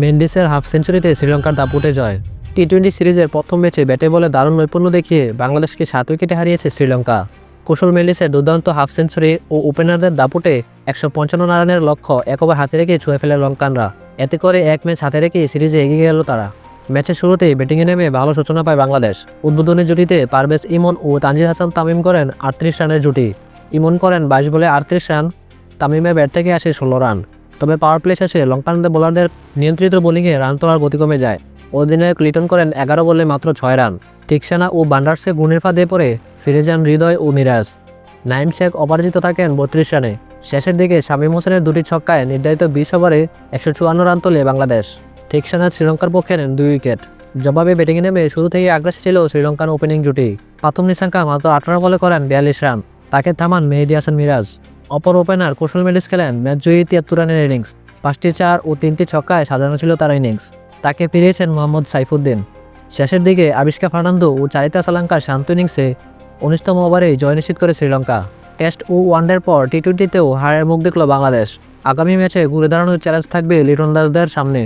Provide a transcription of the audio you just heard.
মেন্ডিসের half সেঞ্চুরিতে শ্রীলঙ্কার দাপুটে জয়। T twenty সিরিজের প্রথম ম্যাচে ব্যাটে বলে দারুণ নৈপুণ্য দেখিয়ে বাংলাদেশকে সাত উইকেটে হারিয়েছে শ্রীলঙ্কা। কুশল মেন্ডিসের দুর্দান্ত হাফ সেঞ্চুরি ও ওপেনারদের দাপুটে একশো পঞ্চান্ন রানের লক্ষ্য একবার হাতে রেখে ছুঁয়ে ফেলে লঙ্কানরা। এতে করে এক ম্যাচ হাতে রেখে সিরিজে এগিয়ে গেল তারা। ম্যাচের শুরুতেই ব্যাটিংয়ে নেমে ভালো সূচনা পায় বাংলাদেশ। উদ্বোধনী জুটিতে পারভেজ ইমন ও তানজিদ হাসান তামিম করেন আটত্রিশ রানের জুটি। ইমন করেন বাইশ বলে আটত্রিশ রান তামিমের ব্যাট থেকে আসে ষোলো রান। তবে পাওয়ার প্লে শেষে লঙ্কানদের বোলারদের নিয়ন্ত্রিত বোলিংয়ে রান তোলার গতি কমে যায়। অধিনায়ক লিটন করেন এগারো বলে মাত্র ছয় রান টিকসানা ও বান্ডার্সে গুণের ফাঁদে পড়ে ফিরে যান হৃদয় ও মিরাজ। নাইম শেখ অপরাজিত থাকেন বত্রিশ রানে শেষের দিকে শামীম হোসেনের দুটি ছক্কায় নির্ধারিত বিশ ওভারে একশো চুয়ান্ন রান তোলে বাংলাদেশ। টিকসানা শ্রীলঙ্কার পক্ষে নেন দুই উইকেট জবাবে ব্যাটিংয়ে নেমে শুরু থেকে আগ্রাসী ছিল শ্রীলঙ্কার ওপেনিং জুটি। পাথম নিশাঙ্কা মাত্র আঠারো বলে করেন বিয়াল্লিশ রান তাকে থামান মেহেদি হাসান মিরাজ। অপর ওপেনার কৌশল মেডিস খেলেন ম্যাচ জয়ী তিয়াত্তর রানের ইনিংস। পাঁচটি চার ও তিনটি ছক্কায় সাজানো ছিল তার ইনিংস। তাকে ফিরিয়েছেন মোহাম্মদ সাইফুদ্দিন। শেষের দিকে আবিষ্কা ফার্নান্দো ও চারিতা সালাঙ্কার শান্ত ইনিংসে উনিশতম ওভারে জয় নিশ্চিত করে শ্রীলঙ্কা। টেস্ট ও ওয়ানডের পর টি টোয়েন্টিতেও হারের মুখ দেখল বাংলাদেশ। আগামী ম্যাচে ঘুরে দাঁড়ানোর চ্যালেঞ্জ থাকবে লিটন দাসদের সামনে।